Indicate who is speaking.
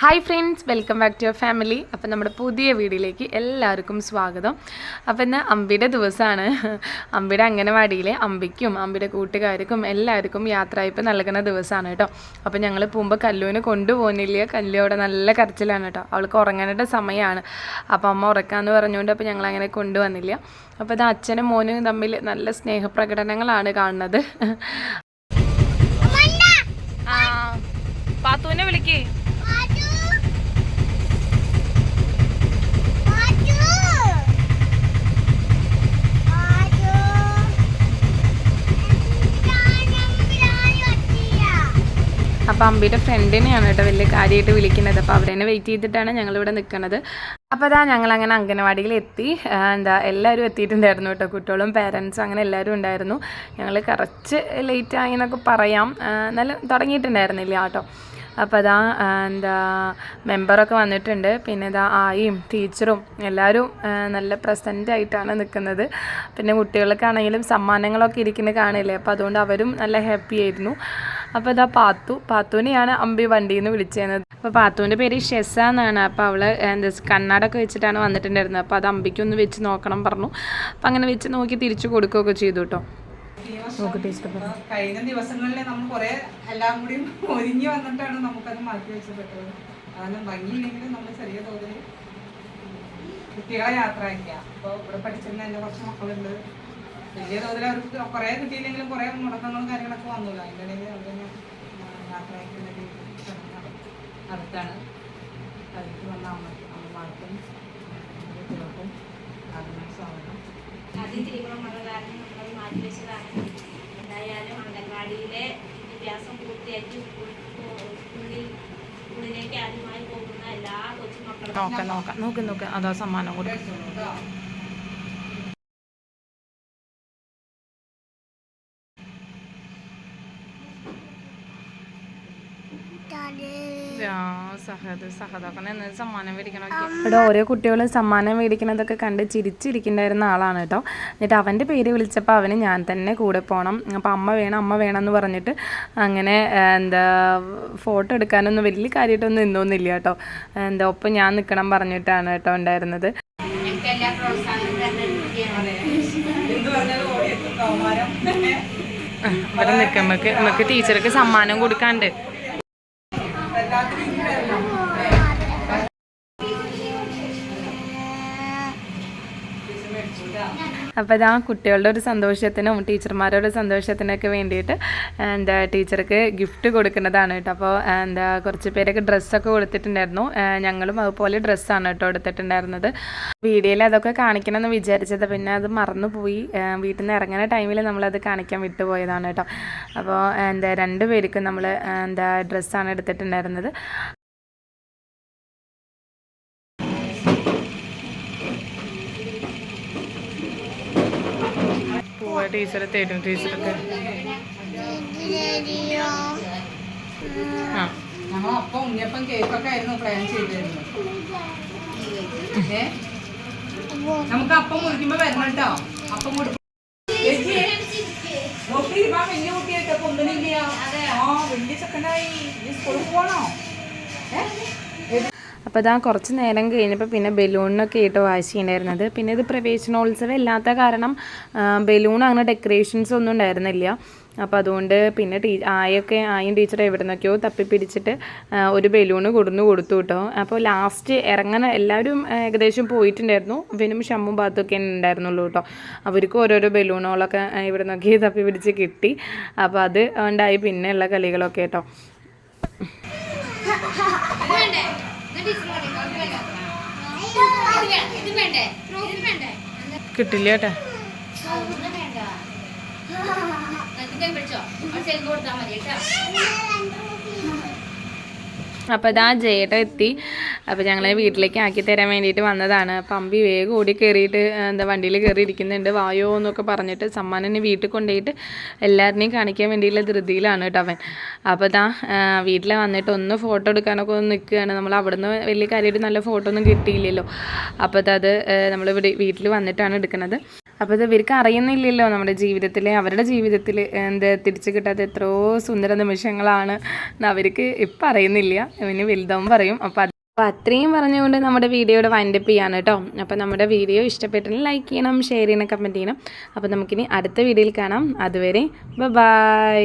Speaker 1: Hi friends welcome back to your family അപ്പം നമ്മുടെ പുതിയ വീഡിയോയിലേക്ക് എല്ലാവർക്കും സ്വാഗതം. അപ്പം ഇന്ന് അമ്പിയുടെ ദിവസമാണ് അമ്പിയുടെ അംഗനവാടിയിലെ അമ്പിക്കും അമ്പിയുടെ കൂട്ടുകാർക്കും എല്ലാവർക്കും യാത്രയപ്പ് നൽകുന്ന ദിവസമാണ് കേട്ടോ. അപ്പം ഞങ്ങൾ പോകുമ്പോൾ കല്ലുവിനെ കൊണ്ടുപോകുന്നില്ല. കല്ലു അവിടെ നല്ല കരച്ചിലാണ് കേട്ടോ. അവൾക്ക് ഉറങ്ങാനായിട്ട് സമയമാണ് അപ്പം അമ്മ ഉറക്കാമെന്ന് പറഞ്ഞുകൊണ്ട് അപ്പോൾ ഞങ്ങൾ അങ്ങനെ കൊണ്ടുവന്നില്ല. അപ്പോൾ ഇത് അച്ഛനും മോനും തമ്മിൽ നല്ല സ്നേഹപ്രകടനങ്ങളാണ് കാണുന്നത്. പാത്തുവിനെ വിളിക്കേ. അപ്പോൾ അമ്പിയുടെ ഫ്രണ്ടിനെയാണ് കേട്ടോ വലിയ കാര്യമായിട്ട് വിളിക്കുന്നത്. അപ്പോൾ അവരെ വെയിറ്റ് ചെയ്തിട്ടാണ് ഞങ്ങളിവിടെ നിൽക്കുന്നത് അപ്പോൾ അതാ ഞങ്ങൾ അങ്ങനെ അംഗനവാടിയിൽ എത്തി. എന്താ എല്ലാവരും എത്തിയിട്ടുണ്ടായിരുന്നു കേട്ടോ. കുട്ടികളും പേരൻസും അങ്ങനെ എല്ലാവരും ഉണ്ടായിരുന്നു. ഞങ്ങൾ കുറച്ച് ലേറ്റ് ആയി എന്നൊക്കെ പറയാം. നല്ല തുടങ്ങിയിട്ടുണ്ടായിരുന്നില്ല കേട്ടോ. അപ്പോൾ അതാ എന്താ മെമ്പറൊക്കെ വന്നിട്ടുണ്ട്. പിന്നെ ഇതാ ആയും ടീച്ചറും എല്ലാവരും നല്ല പ്രസന്റ് ആയിട്ടാണ് നിൽക്കുന്നത്. പിന്നെ കുട്ടികൾക്കാണെങ്കിലും സമ്മാനങ്ങളൊക്കെ ഇരിക്കുന്നത് കാണില്ലേ? അപ്പോൾ അതുകൊണ്ട് അവരും നല്ല ഹാപ്പി ആയിരുന്നു. അപ്പോൾ ഇതാ പാത്തു. പാത്തുവിനെയാണ് അമ്പി വണ്ടിയിൽ നിന്ന് വിളിച്ചിരുന്നത് അപ്പോൾ പാത്തുവിന്റെ പേര് ഷെസ എന്നാണ്. അപ്പോൾ അവൾ എന്താ കണ്ണാടൊക്കെ വെച്ചിട്ടാണ് വന്നിട്ടുണ്ടായിരുന്നത്. അപ്പോൾ അത് അമ്പിക്കൊന്ന് വെച്ച് നോക്കണം പറഞ്ഞു. അപ്പോൾ അങ്ങനെ വെച്ച് നോക്കി തിരിച്ചു കൊടുക്കുകയൊക്കെ ചെയ്തു കേട്ടോ. നോക്ക് ടേസ്റ്റ്
Speaker 2: അപ്പൊ കഴിഞ്ഞ ദിവസങ്ങളിൽ നമ്മൾ കുറെ എല്ലാം കൂടി ഒരുങ്ങി വന്നിട്ടാണ് നമുക്കത് മാറ്റി വെച്ചപ്പെട്ടത്. കാരണം ഭംഗിയില്ലെങ്കിലും നമ്മൾ ചെറിയ തോതിൽ കുട്ടികളെ യാത്ര അയക്കുക അപ്പോൾ ഇവിടെ പഠിച്ചിരുന്ന എന്റെ കുറച്ച് മക്കളുണ്ട്. വലിയ തോതിൽ അവർക്ക് കുറെ കിട്ടിയില്ലെങ്കിലും കുറെ മുടക്കങ്ങളും കാര്യങ്ങളൊക്കെ വന്നില്ല. അതിന്റെ ഇടയിൽ അവരെ യാത്ര അയക്കുന്ന രീതിയിൽ ശ്രമം അടുത്താണ് അതിലേക്ക് വന്ന അമ്മ അമ്മമാർക്കും കുട്ടികൾക്കും ആദ്യമായി സ്വാഗതം.
Speaker 3: ആദ്യം തിരുവോണം വന്ന കാരണം നമ്മളത് മാറ്റി വെച്ചതാണ്. എന്തായാലും അംഗൻവാടിയിലെ വിദ്യാഭ്യാസം പൂർത്തിയാക്കി സ്കൂളിൽ സ്കൂളിലേക്ക് ആദ്യമായി പോകുന്ന എല്ലാ കൊച്ചുമക്കളും
Speaker 1: നോക്കാം നോക്കാം നോക്കി നോക്കാം. അതാ സമ്മാനം കൊടുക്കും സഹദ് സഹദൊക്കെ നിന്ന് സമ്മാനം മേടിക്കണമൊക്കെ ഇവിടെ ഓരോ കുട്ടികളും സമ്മാനം മേടിക്കണതൊക്കെ കണ്ട് ചിരിച്ചിരിക്കുന്നുണ്ടായിരുന്ന ആളാണ് കേട്ടോ. എന്നിട്ട് അവന്റെ പേര് വിളിച്ചപ്പോൾ അവന് ഞാൻ തന്നെ കൂടെ പോകണം അപ്പോൾ അമ്മ വേണം അമ്മ വേണം എന്ന് പറഞ്ഞിട്ട് അങ്ങനെ എന്താ ഫോട്ടോ എടുക്കാനൊന്നും വലിയ കാര്യമായിട്ടൊന്നും നിന്നൊന്നുമില്ല കേട്ടോ. എന്താ ഒപ്പം ഞാൻ നിൽക്കണം പറഞ്ഞിട്ടാണ് കേട്ടോ ഉണ്ടായിരുന്നത്. ഇവിടെ നിൽക്കാം നമുക്ക് നമുക്ക് ടീച്ചർക്ക് സമ്മാനം കൊടുക്കാണ്ട്. അപ്പോൾ ഇതാ കുട്ടികളുടെ ഒരു സന്തോഷത്തിനും ടീച്ചർമാരുടെ സന്തോഷത്തിനൊക്കെ വേണ്ടിയിട്ട് എന്താ ടീച്ചർക്ക് ഗിഫ്റ്റ് കൊടുക്കുന്നതാണ് കേട്ടോ. അപ്പോൾ എന്താ കുറച്ച് പേരൊക്കെ ഡ്രസ്സൊക്കെ കൊടുത്തിട്ടുണ്ടായിരുന്നു. ഞങ്ങളും അതുപോലെ ഡ്രസ്സാണ് കേട്ടോ എടുത്തിട്ടുണ്ടായിരുന്നത്. വീഡിയോയിൽ അതൊക്കെ കാണിക്കണമെന്ന് വിചാരിച്ചത്. പിന്നെ അത് മറന്നുപോയി. വീട്ടിൽ നിന്ന് ഇറങ്ങുന്ന ടൈമിൽ നമ്മളത് കാണിക്കാൻ വിട്ടുപോയതാണ് കേട്ടോ. അപ്പോൾ എന്താ രണ്ട് പേർക്കും നമ്മൾ എന്താ ഡ്രസ്സാണ് എടുത്തിട്ടുണ്ടായിരുന്നത്. പോവാ ടീച്ചറെ തരും
Speaker 2: അപ്പം ഉണ്ണിയപ്പം കേക്കൊക്കെ ആയിരുന്നു പ്ലാൻ ചെയ്തിരുന്നത്. നമുക്ക് അപ്പം മുറിക്കുമ്പോ വരണം കേട്ടോ. അപ്പം ഇവാ വലിയ കുട്ടിയായിട്ട് ഒന്നിനില്ല ആ വലിയ ചെക്കനായി. സ്കൂളിൽ പോകണോ
Speaker 1: അപ്പോൾ ഇതാ കുറച്ച് നേരം കഴിഞ്ഞപ്പോൾ പിന്നെ ബലൂണിനൊക്കെ ആയിട്ട് വാശിയുണ്ടായിരുന്നത്. പിന്നെ ഇത് പ്രവേശനോത്സവം ഇല്ലാത്ത കാരണം ബലൂൺ അങ്ങനെ ഡെക്കറേഷൻസ് ഒന്നും ഉണ്ടായിരുന്നില്ല. അപ്പോൾ അതുകൊണ്ട് പിന്നെ ടീ ആയൊക്കെ ആയും ടീച്ചർ എവിടെ നിന്നൊക്കെയോ തപ്പി പിടിച്ചിട്ട് ഒരു ബലൂണ് കൊടുന്നു കൊടുത്തു കേട്ടോ. അപ്പോൾ ലാസ്റ്റ് ഇറങ്ങാൻ എല്ലാവരും ഏകദേശം പോയിട്ടുണ്ടായിരുന്നു. ഇവനും ഷമ്മും ഭാഗത്തൊക്കെ ഉണ്ടായിരുന്നുള്ളൂ കേട്ടോ. അവർക്ക് ഓരോരോ ബലൂണുകളൊക്കെ ഇവിടെ നിന്നൊക്കെ തപ്പി പിടിച്ച് കിട്ടി. അപ്പോൾ അത് ഉണ്ടായി പിന്നെയുള്ള കളികളൊക്കെ കേട്ടോ. കിട്ടില്ല കേട്ടോ.
Speaker 3: പിടിച്ചോ മതി കേട്ടോ.
Speaker 1: അപ്പോൾ ഇതാ ജേട്ട എത്തി. അപ്പോൾ ഞങ്ങളെ വീട്ടിലേക്ക് ആക്കി തരാൻ വേണ്ടിയിട്ട് വന്നതാണ്. അപ്പം അമ്പി വേഗം ഓടി കയറിയിട്ട് എന്താ വണ്ടിയിൽ കയറി ഇരിക്കുന്നുണ്ട് വായോ എന്നൊക്കെ പറഞ്ഞിട്ട് സമ്മാനം വീട്ടിൽ കൊണ്ടുപോയിട്ട് എല്ലാവരുടെയും കാണിക്കാൻ വേണ്ടിയുള്ള ധൃതിയിലാണ് കേട്ടോ അവൻ. അപ്പോൾ ഇതാ വീട്ടിൽ വന്നിട്ട് ഒന്ന് ഫോട്ടോ എടുക്കാനൊക്കെ ഒന്ന് നിൽക്കുകയാണ്. നമ്മൾ അവിടുന്ന് വലിയ കാര്യമായിട്ട് നല്ല ഫോട്ടോ ഒന്നും കിട്ടിയില്ലല്ലോ. അപ്പോൾ അത് നമ്മളിവിടെ വീട്ടിൽ വന്നിട്ടാണ് എടുക്കുന്നത്. അപ്പോൾ ഇത് ഇവർക്ക് അറിയുന്നില്ലല്ലോ നമ്മുടെ ജീവിതത്തിൽ അവരുടെ ജീവിതത്തിൽ എന്താ തിരിച്ചു കിട്ടാത്ത എത്രയോ സുന്ദര നിമിഷങ്ങളാണ് അവർക്ക് ഇപ്പം അറിയുന്നില്ല. ഇവന് വലുതാവും പറയും. അപ്പോൾ അത് അപ്പോൾ അത്രയും പറഞ്ഞുകൊണ്ട് നമ്മുടെ വീഡിയോയുടെ വൈൻഡപ്പ് ചെയ്യാണ് കേട്ടോ അപ്പോൾ നമ്മുടെ വീഡിയോ ഇഷ്ടപ്പെട്ടെങ്കിൽ ലൈക്ക് ചെയ്യണം ഷെയർ ചെയ്യണം കമന്റ് ചെയ്യണം. അപ്പോൾ നമുക്കിനി അടുത്ത വീഡിയോയിൽ കാണാം. അതുവരെ ബൈ